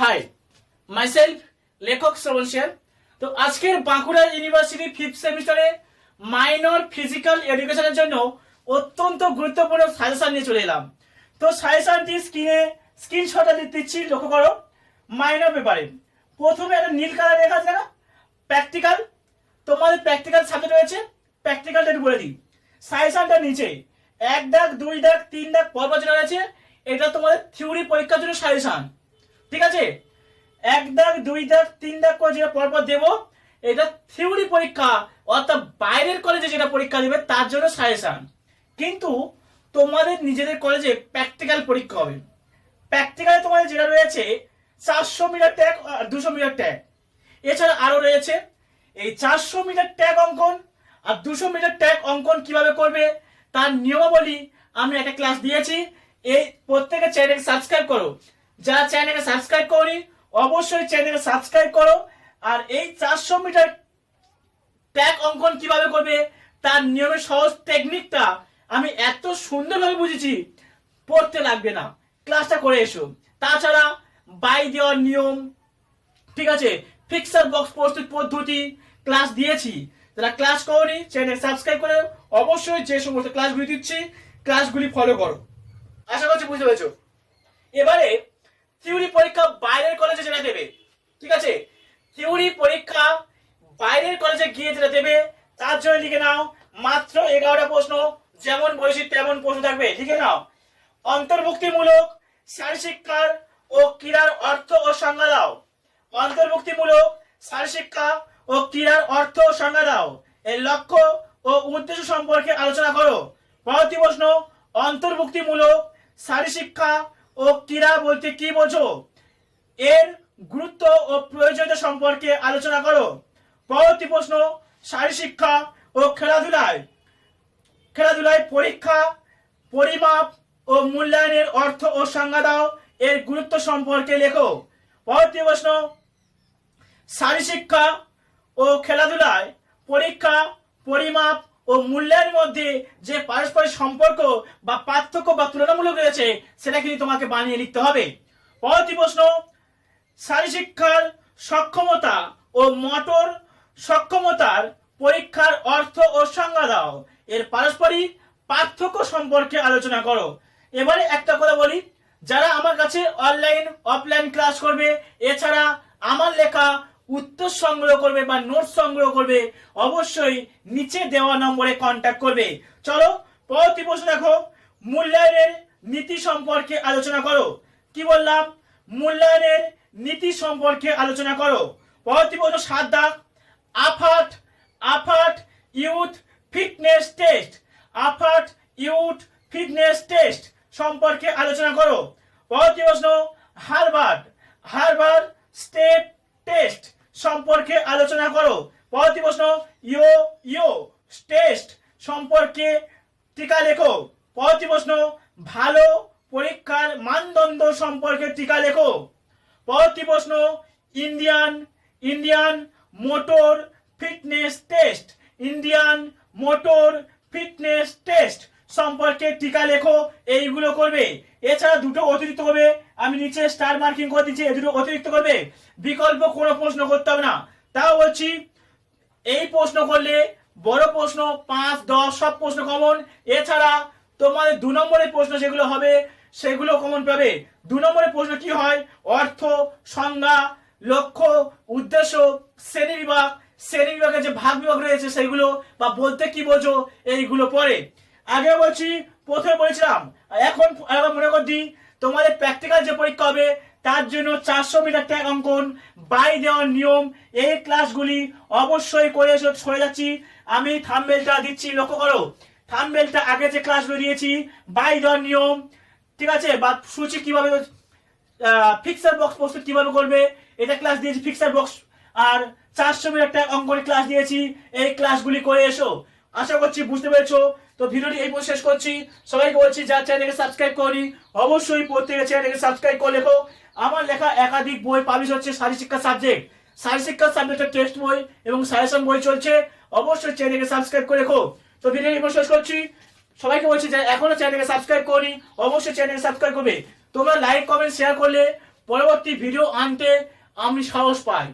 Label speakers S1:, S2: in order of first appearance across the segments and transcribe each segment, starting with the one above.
S1: High myself লেখক শ্রবণ সেন। তো আজকের বাঁকুড়া ইউনিভার্সিটি ফিফথ সেমিস্টারে মাইনর ফিজিক্যাল এডুকেশনের জন্য অত্যন্ত গুরুত্বপূর্ণ সাজেশন নিয়ে চলে এলাম। তো সাজেশনটি স্ক্রিনে স্ক্রিনশটটা দিচ্ছি, লক্ষ্য করো মাইনর পেপারে প্রথমে একটা নীল কালার লেখা আছে না প্র্যাকটিক্যাল তোমাদের প্র্যাকটিক্যাল সাবজেক্ট রয়েছে প্র্যাকটিক্যালটা একটু বলে দিই। সাজেশনটা নিচে, এক দাগ, দুই দাগ, তিন দাগ, পরপর যেটা রয়েছে, এটা তোমাদের থিওরি পরীক্ষার জন্য সাজেশন ঠিক আছে? এক দাগ, দুই দাগ, তিন দাগ করে যেটা পরপর দেবো, এটা থিওরি পরীক্ষা, অর্থাৎ বাইরের কলেজে যেটা পরীক্ষা দেবে, তার জন্য সাজেশন কিন্তু তোমাদের নিজেদের কলেজে প্র্যাকটিক্যাল পরীক্ষা হবে। প্র্যাকটিক্যালে তোমাদের যেটা রয়েছে, চারশো মিটার ট্যাগ দুশো মিটার ট্যাগ এছাড়া আরও রয়েছে, এই চারশো মিটার ট্যাগ অঙ্কন আর দুশো মিটার ট্যাগ অঙ্কন কীভাবে করবে, তার নিয়মাবলী আমি একটা ক্লাস দিয়েছি। এই প্রত্যেকের চ্যানেল সাবস্ক্রাইব করো। যারা চ্যানেলকে সাবস্ক্রাইব করি অবশ্যই চ্যানেলকে সাবস্ক্রাইব করো। আর এই চারশো মিটার ট্যাগ অঙ্কন কীভাবে করবে, তার নিয়মের সহজ টেকনিকটা আমি এত সুন্দরভাবে বুঝেছি, পড়তে লাগবে না। ক্লাসটা করে এসো। তাছাড়া বাই দেওয়ার নিয়ম, ঠিক আছে? ফিক্সার বক্স প্রস্তুত পদ্ধতি ক্লাস দিয়েছি। যারা ক্লাস করনি চ্যানেল সাবস্ক্রাইব করে অবশ্যই যে সমস্ত ক্লাসগুলি দিচ্ছি ক্লাসগুলি ফলো করো। আশা করছি বুঝতে পেরেছ। এবারে থিওরি পরীক্ষা বাইরের কলেজে যেটা দেবে, ঠিক আছে? থিওরি পরীক্ষা বাইরের কলেজে গিয়ে যেটা দেবে, তার জন্য লিখে নাও, মাত্র এগারোটা প্রশ্ন, যেমন বলেছি তেমন প্রশ্ন থাকবে, লিখে নাও। অন্তর্ভুক্তিমূলক শারীরশিক্ষার ও ক্রীড়ার অর্থ ও সংজ্ঞা দাও। অন্তর্ভুক্তিমূলক শারীরশিক্ষা ও ক্রীড়ার অর্থ ও সংজ্ঞা দাও। এর লক্ষ্য ও উদ্দেশ্য সম্পর্কে আলোচনা করো। পরবর্তী প্রশ্ন, অন্তর্ভুক্তিমূলক শারীরশিক্ষা ও ক্রীড়া বলতে কি বোঝো? এর গুরুত্ব ও প্রয়োজনীয়তা সম্পর্কে আলোচনা করো। পরবর্তী প্রশ্ন শারীরশিক্ষা ও খেলাধুলায়। খেলাধুলায় পরীক্ষা, পরিমাপ ও মূল্যায়নের অর্থ ও সংজ্ঞা দাও, এর গুরুত্ব সম্পর্কে লেখো। পরবর্তী প্রশ্ন শারীরশিক্ষা ও খেলাধুলায় পরীক্ষা, পরিমাপ ও মূল্যায়নের মধ্যে যে পারস্পরিক সম্পর্ক বা পার্থক্য বা তুলনামূলক রয়েছে, সেটা কিন্তু তোমাকে বানিয়ে লিখতে হবে। পরবর্তী প্রশ্ন শারীরশিক্ষার সক্ষমতা ও মোটর সক্ষমতার পরীক্ষার অর্থ ও সংজ্ঞা দাও। এর পারস্পরিক পার্থক্য সম্পর্কে আলোচনা করো। এবারে একটা কথা বলি, যারা আমার কাছে অনলাইন অফলাইন ক্লাস করবে, এছাড়া আমার লেখা উত্তর সংগ্রহ করবে বা নোট সংগ্রহ করবে, অবশ্যই নিচে দেওয়া নম্বরে কন্ট্যাক্ট করবে। চলো, পরবর্তী প্রশ্ন দেখো। মূল্যায়নের নীতি সম্পর্কে আলোচনা করো। কি বললাম? মূল্যায়নের নীতি সম্পর্কে আলোচনা করো। পরবর্তী প্রশ্ন সাত দাগ আফাট আফাট ইউথ ফিটনেস টেস্ট। আফাট ইউথ ফিটনেস টেস্ট সম্পর্কে আলোচনা করো। পরবর্তী প্রশ্ন হারবার্ড হারবার্ড স্টেপ টেস্ট। সম্পর্কে আলোচনা করো। পরবর্তী প্রশ্ন, ইও ইও, টেস্ট সম্পর্কে টিকা লেখো। পরবর্তী প্রশ্ন, ভালো পরীক্ষার মানদণ্ড সম্পর্কে টিকা লেখো। পরবর্তী প্রশ্ন, Indian Indian motor fitness test. Indian motor fitness test সম্পর্কে টিকা লেখো, এইগুলো করবে। এছাড়া দুটো অতিরিক্ত করবে। আমি নিচে স্টার মার্কিং করে দিচ্ছি, এই দুটো অতিরিক্ত করবে। বিকল্প কোনো প্রশ্ন করতে হবে না। তাও বলছি, এই প্রশ্ন করলে বড় প্রশ্ন, পাঁচ, দশ, সব প্রশ্ন কমন এছাড়া তোমাদের দু নম্বরের প্রশ্ন যেগুলো হবে, সেগুলো কমন পাবে। দু নম্বরের প্রশ্ন কি হয়? অর্থ, সংজ্ঞা, লক্ষ্য, উদ্দেশ্য, শ্রেণি বিভাগ। শ্রেণি বিভাগের যে ভাগ বিভাগ রয়েছে, সেগুলো বা বলতে কি বোঝো, এইগুলো পড়ে আগে বলছি, প্রথমে বলেছিলাম, এখন আবার মনে করছি, তোমাদের প্র্যাকটিক্যাল যে পরীক্ষা হবে, তার জন্য চারশো মিটার ট্যাগ অঙ্কন বাই দেওয়ার নিয়ম, এই ক্লাসগুলি অবশ্যই করে সরে যাচ্ছি। আমি থামবেলটা দিচ্ছি, লক্ষ্য করো থামবেলটা আগে যে ক্লাসগুলো দিয়েছি বাই দেওয়ার নিয়ম, ঠিক আছে? বা সূচি কীভাবে ফিক্সার বক্স প্রস্তুত কীভাবে করবে, এটা ক্লাস দিয়েছি ফিক্সার বক্স আর চারশো মিটার ট্যাগ অঙ্কনের ক্লাস দিয়েছি, এই ক্লাসগুলি করে এসো। আশা করছি বুঝতে পেরেছ। তো ভিডিওটি এই পর্যন্ত শেষ করছি। সবাইকে বলছি, যার চ্যানেলকে সাবস্ক্রাইব করি অবশ্যই প্রত্যেকের চ্যানেলকে সাবস্ক্রাইব করে লেখো আমার লেখা একাধিক বই পাবলিশ হচ্ছে শারীরশিক্ষা সাবজেক্ট শারীরশিক্ষা সাবজেক্টের টেক্সট বই এবং সাজেশন বই চলছে। অবশ্যই চ্যানেলকে সাবস্ক্রাইব করে রেখো। তো ভিডিও এই শেষ করছি। সবাইকে বলছি যে এখনও চ্যানেলকে সাবস্ক্রাইব করি অবশ্যই চ্যানেলকে সাবস্ক্রাইব করবে। তোমরা লাইক কমেন্ট শেয়ার করলে পরবর্তী ভিডিও আনতে আমি সাহস পাই।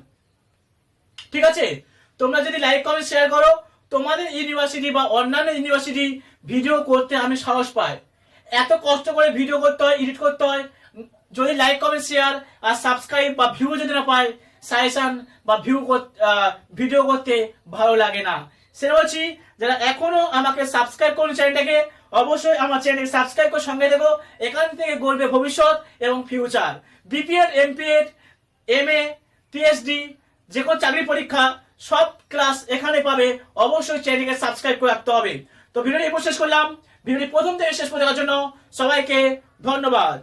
S1: ঠিক আছে? তোমরা যদি লাইক কমেন্ট শেয়ার করো তোমাদের ইউনিভার্সিটি বা অন্যান্য ইউনিভার্সিটি ভিডিও করতে আমি সাহস পাই। এত কষ্ট করে ভিডিও করতে হয় এডিট করতে হয়। যদি লাইক কমেন্ট শেয়ার আর সাবস্ক্রাইব বা ভিউ যদি না পাই সাজেশন বা ভিউ ভিডিও করতে ভালো লাগে না। সেটা বলছি, যারা এখনও আমাকে সাবস্ক্রাইব করুন চ্যানেলটাকে অবশ্যই আমার চ্যানেল সাবস্ক্রাইব করে সঙ্গে দেবো এখান থেকে গড়বে ভবিষ্যৎ এবং future BPEd MPEd M A PhD যে কোনো চাকরি পরীক্ষা সব ক্লাস এখানে পাবে। অবশ্যই চ্যানেলকে সাবস্ক্রাইব করে রাখতে হবে। তো ভিডিওটি শেষ করলাম। ভিডিওটি প্রথম থেকে শেষ পর্যন্ত জন্য সবাইকে ধন্যবাদ।